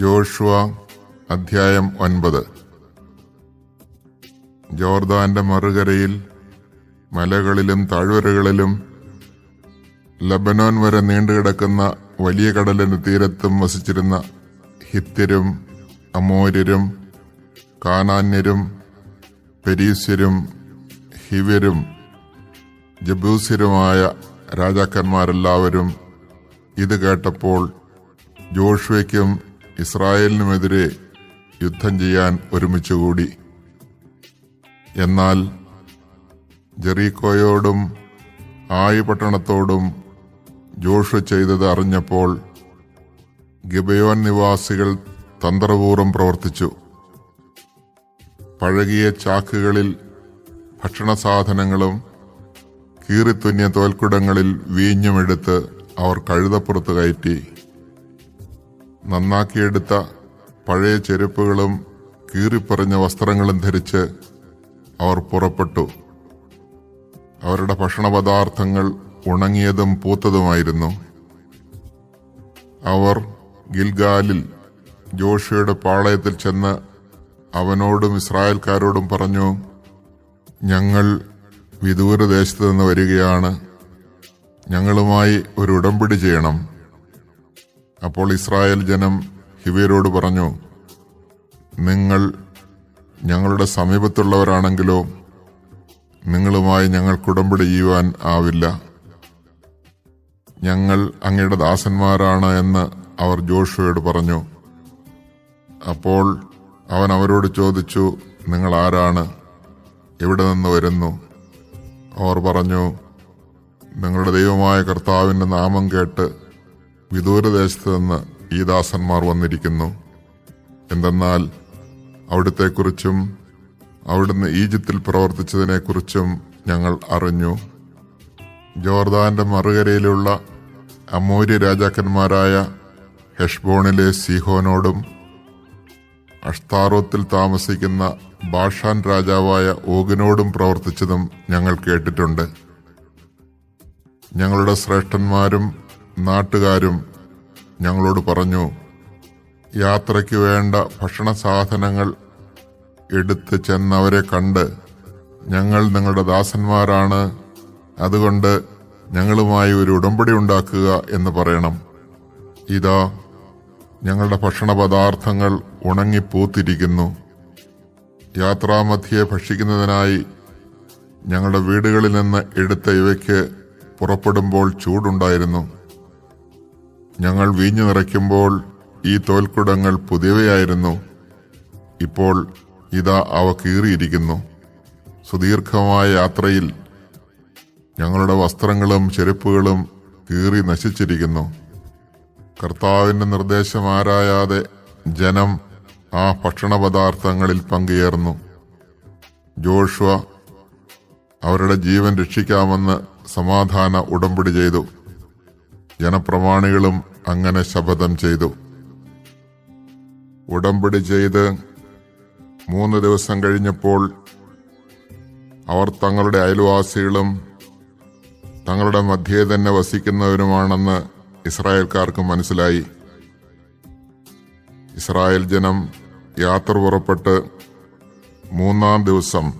Joshua അധ്യായം ഒൻപത്. ജോർദാന്റെ മറുകരയിൽ മലകളിലും താഴ്വരകളിലും ലബനോൻ വരെ നീണ്ടുകിടക്കുന്ന വലിയ കടലിന് തീരത്തും വസിച്ചിരുന്ന ഹിത്യരും അമോര്യരും കാനാന്യരും പെരീസ്യരും ഹിവരും ജബൂസ്യരുമായ രാജാക്കന്മാരെല്ലാവരും ഇത് കേട്ടപ്പോൾ ജോഷുവയ്ക്കും ഇസ്രായേലിനുമെതിരെ യുദ്ധം ചെയ്യാൻ ഒരുമിച്ചുകൂടി. എന്നാൽ ജെറീക്കോയോടും ആയി പട്ടണത്തോടും ജോഷു ചെയ്തത് അറിഞ്ഞപ്പോൾ ഗിബയോൻ നിവാസികൾ തന്ത്രപൂർവം പ്രവർത്തിച്ചു. പഴകിയ ചാക്കുകളിൽ ഭക്ഷണ സാധനങ്ങളും കീറിത്തുന്നിയ തോൽക്കുടങ്ങളിൽ വീഞ്ഞുമെടുത്ത് അവർ കഴുതപ്പുറത്ത് കയറ്റി. നന്നാക്കിയെടുത്ത പഴയ ചെരുപ്പുകളും കീറിപ്പറിഞ്ഞ വസ്ത്രങ്ങളും ധരിച്ച് അവർ പുറപ്പെട്ടു. അവരുടെ ഭക്ഷണപദാർത്ഥങ്ങൾ ഉണങ്ങിയതും പൂത്തതുമായിരുന്നു. അവർ ഗിൽഗാലിൽ ജോഷിയുടെ പാളയത്തിൽ ചെന്ന് അവനോടും ഇസ്രായേൽക്കാരോടും പറഞ്ഞു ഞങ്ങൾ വിദൂരദേശത്ത് നിന്ന് വരികയാണ്. ഞങ്ങളുമായി ഒരു ഉടമ്പടി ചെയ്യണം. അപ്പോൾ ഇസ്രായേൽ ജനം ഹിവരോട് പറഞ്ഞു നിങ്ങൾ ഞങ്ങളുടെ സമീപത്തുള്ളവരാണെങ്കിലോ നിങ്ങളുമായി ഞങ്ങൾ ഉടമ്പടി ചെയ്യുവാൻ ആവില്ല. ഞങ്ങൾ അങ്ങയുടെ ദാസന്മാരാണ് എന്ന് അവർ ജോഷുവയോട് പറഞ്ഞു. അപ്പോൾ അവൻ അവരോട് ചോദിച്ചു നിങ്ങൾ ആരാണ്? എവിടെ നിന്ന് വരുന്നു? അവർ പറഞ്ഞു നിങ്ങളുടെ ദൈവമായ കർത്താവിന്റെ നാമം കേട്ട് വിദൂരദേശത്ത് നിന്ന് ഈ ദാസന്മാർ വന്നിരിക്കുന്നു. എന്തെന്നാൽ അവിടുത്തെക്കുറിച്ചും അവിടുന്ന് ഈജിപ്തിൽ പ്രവർത്തിച്ചതിനെക്കുറിച്ചും ഞങ്ങൾ അറിഞ്ഞു. ജോർദാന്റെ മറുകരയിലുള്ള അമൂര്യ രാജാക്കന്മാരായ ഹെഷ്ബോണിലെ സിഹോനോടും അഷ്താറോത്തിൽ താമസിക്കുന്ന ബാഷാൻ രാജാവായ ഓഗിനോടും പ്രവർത്തിച്ചതും ഞങ്ങൾ കേട്ടിട്ടുണ്ട്. ഞങ്ങളുടെ ശ്രേഷ്ഠന്മാരും നാട്ടുകാരും ഞങ്ങളോട് പറഞ്ഞു യാത്രയ്ക്ക് വേണ്ട ഭക്ഷണ സാധനങ്ങൾ എടുത്ത് ചെന്നവരെ കണ്ട് ഞങ്ങൾ നിങ്ങളുടെ ദാസന്മാരാണ്. അതുകൊണ്ട് ഞങ്ങളുമായി ഒരു ഉടമ്പടി ഉണ്ടാക്കുക എന്ന് പറയണം. ഇതാ ഞങ്ങളുടെ ഭക്ഷണ പദാർത്ഥങ്ങൾ ഉണങ്ങിപ്പൂത്തിരിക്കുന്നു. യാത്രാമധ്യെ ഭക്ഷിക്കുന്നതിനായി ഞങ്ങളുടെ വീടുകളിൽ നിന്ന് എടുത്ത ഇവയ്ക്ക് പുറപ്പെടുമ്പോൾ ചൂടുണ്ടായിരുന്നു. ഞങ്ങൾ വീഞ്ഞു നിറയ്ക്കുമ്പോൾ ഈ തോൽക്കുടങ്ങൾ പുതിയവയായിരുന്നു. ഇപ്പോൾ ഇതാ അവ കീറിയിരിക്കുന്നു. സുദീർഘമായ യാത്രയിൽ ഞങ്ങളുടെ വസ്ത്രങ്ങളും ചെരുപ്പുകളും കീറി നശിച്ചിരിക്കുന്നു. കർത്താവിന്റെ നിർദ്ദേശം ആരായാതെ ജനം ആ ഭക്ഷണപദാർത്ഥങ്ങളിൽ പങ്കുചേർന്നു. ജോഷുവ അവരുടെ ജീവൻ രക്ഷിക്കാമെന്ന് സമാധാന ഉടമ്പടി ചെയ്തു. ജനപ്രമാണികളും അങ്ങനെ ശപഥം ചെയ്തു. ഉടമ്പടി ചെയ്ത് മൂന്ന് ദിവസം കഴിഞ്ഞപ്പോൾ അവർ തങ്ങളുടെ അയൽവാസികളും തങ്ങളുടെ മധ്യേ തന്നെ വസിക്കുന്നവരുമാണെന്ന് ഇസ്രായേൽക്കാർക്ക് മനസ്സിലായി. ഇസ്രായേൽ ജനം യാത്ര പുറപ്പെട്ട് മൂന്നാം ദിവസം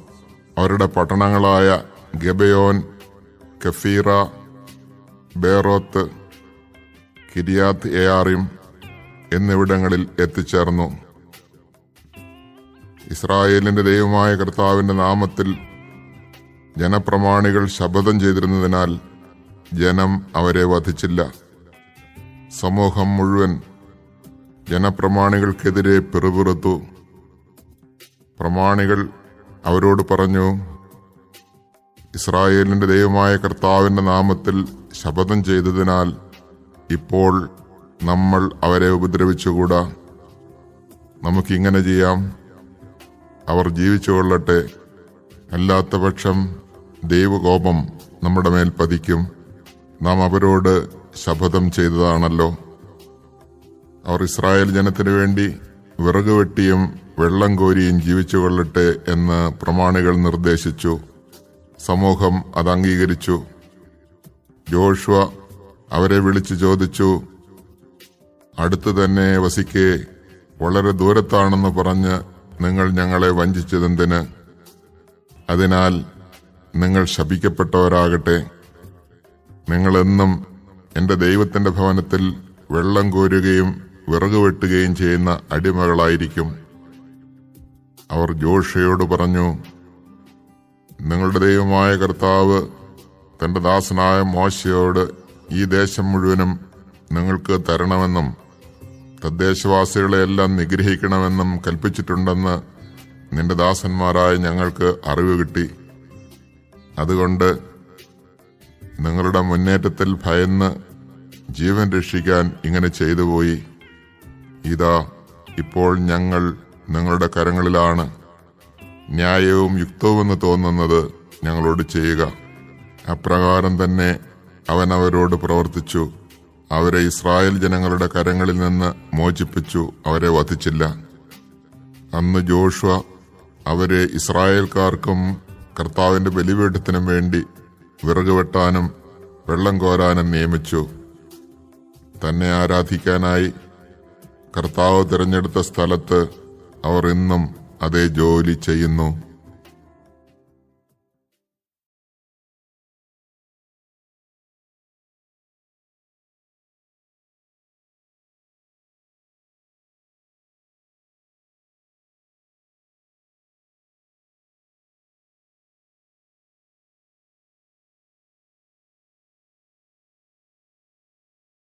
അവരുടെ പട്ടണങ്ങളായ ഗബയോൻ കഫീറ ബേറോത്ത് കിരിയാത്ത് എയാറിം എന്നിവിടങ്ങളിൽ എത്തിച്ചേർന്നു. ഇസ്രായേലിന്റെ ദൈവമായ കർത്താവിന്റെ നാമത്തിൽ ജനപ്രമാണികൾ ശപഥം ചെയ്തിരുന്നതിനാൽ ജനം അവരെ വധിച്ചില്ല. സമൂഹം മുഴുവൻ ജനപ്രമാണികൾക്കെതിരെ പിറുപിറുത്തു. പ്രമാണികൾ അവരോട് പറഞ്ഞു ഇസ്രായേലിന്റെ ദൈവമായ കർത്താവിന്റെ നാമത്തിൽ ശപഥം ചെയ്തതിനാൽ ഇപ്പോൾ നമ്മൾ അവരെ ഉപദ്രവിച്ചുകൂടാ? നമുക്കിങ്ങനെ ചെയ്യാം? അവർ ജീവിച്ചു കൊള്ളട്ടെ. അല്ലാത്ത പക്ഷം ദൈവകോപം നമ്മുടെ മേൽ പതിക്കും. നാം അവരോട് ശപഥം ചെയ്തതാണല്ലോ. അവർ ഇസ്രായേൽ ജനത്തിനു വേണ്ടി വിറക് വെട്ടിയും വെള്ളം കോരിയും ജീവിച്ചു കൊള്ളട്ടെ എന്ന് പ്രമാണികൾ നിർദ്ദേശിച്ചു. സമൂഹം അത് അംഗീകരിച്ചു. ജോഷുവ അവരെ വിളിച്ചു ചോദിച്ചു അടുത്തു തന്നെ വസിക്കെ വളരെ ദൂരത്താണെന്ന് പറഞ്ഞ് നിങ്ങൾ ഞങ്ങളെ വഞ്ചിച്ചതെന്തിന്? അതിനാൽ നിങ്ങൾ ശപിക്കപ്പെട്ടവരാകട്ടെ. നിങ്ങളെന്നും എന്റെ ദൈവത്തിന്റെ ഭവനത്തിൽ വെള്ളം കോരുകയും വിറക് വെട്ടുകയും ചെയ്യുന്ന അടിമകളായിരിക്കും. അവർ ജോഷയോട് പറഞ്ഞു നിങ്ങളുടെ ദൈവമായ കർത്താവ് തന്റെ ദാസനായ മോശയോട് ഈ ദേശം മുഴുവനും നിങ്ങൾക്ക് തരണമെന്നും തദ്ദേശവാസികളെയെല്ലാം നിഗ്രഹിക്കണമെന്നും കൽപ്പിച്ചിട്ടുണ്ടെന്ന് നിന്റെ ദാസന്മാരായ ഞങ്ങൾക്ക് അറിവ് കിട്ടി. അതുകൊണ്ട് നിങ്ങളുടെ മുന്നേറ്റത്തിൽ ഭയന്ന് ജീവൻ രക്ഷിക്കാൻ ഇങ്ങനെ ചെയ്തു പോയി. ഇതാ ഇപ്പോൾ ഞങ്ങൾ നിങ്ങളുടെ കരങ്ങളിലാണ്. ന്യായവും യുക്തവുമെന്ന് തോന്നുന്നത് ഞങ്ങളോട് ചെയ്യുക. അപ്രകാരം തന്നെ അവൻ അവരോട് പ്രവർത്തിച്ചു. അവരെ ഇസ്രായേൽ ജനങ്ങളുടെ കരങ്ങളിൽ നിന്ന് മോചിപ്പിച്ചു. അവരെ വധിച്ചില്ല. അന്ന് ജോഷുവ അവരെ ഇസ്രായേൽക്കാർക്കും കർത്താവിന്റെ ബലിപീഠത്തിനും വേണ്ടി വിറക് വെട്ടാനും വെള്ളം കോരാനും നിയമിച്ചു. തന്നെ ആരാധിക്കാനായി കർത്താവ് തിരഞ്ഞെടുത്ത സ്ഥലത്ത് അവർ ഇന്നും അതേ ജോലി ചെയ്യുന്നു.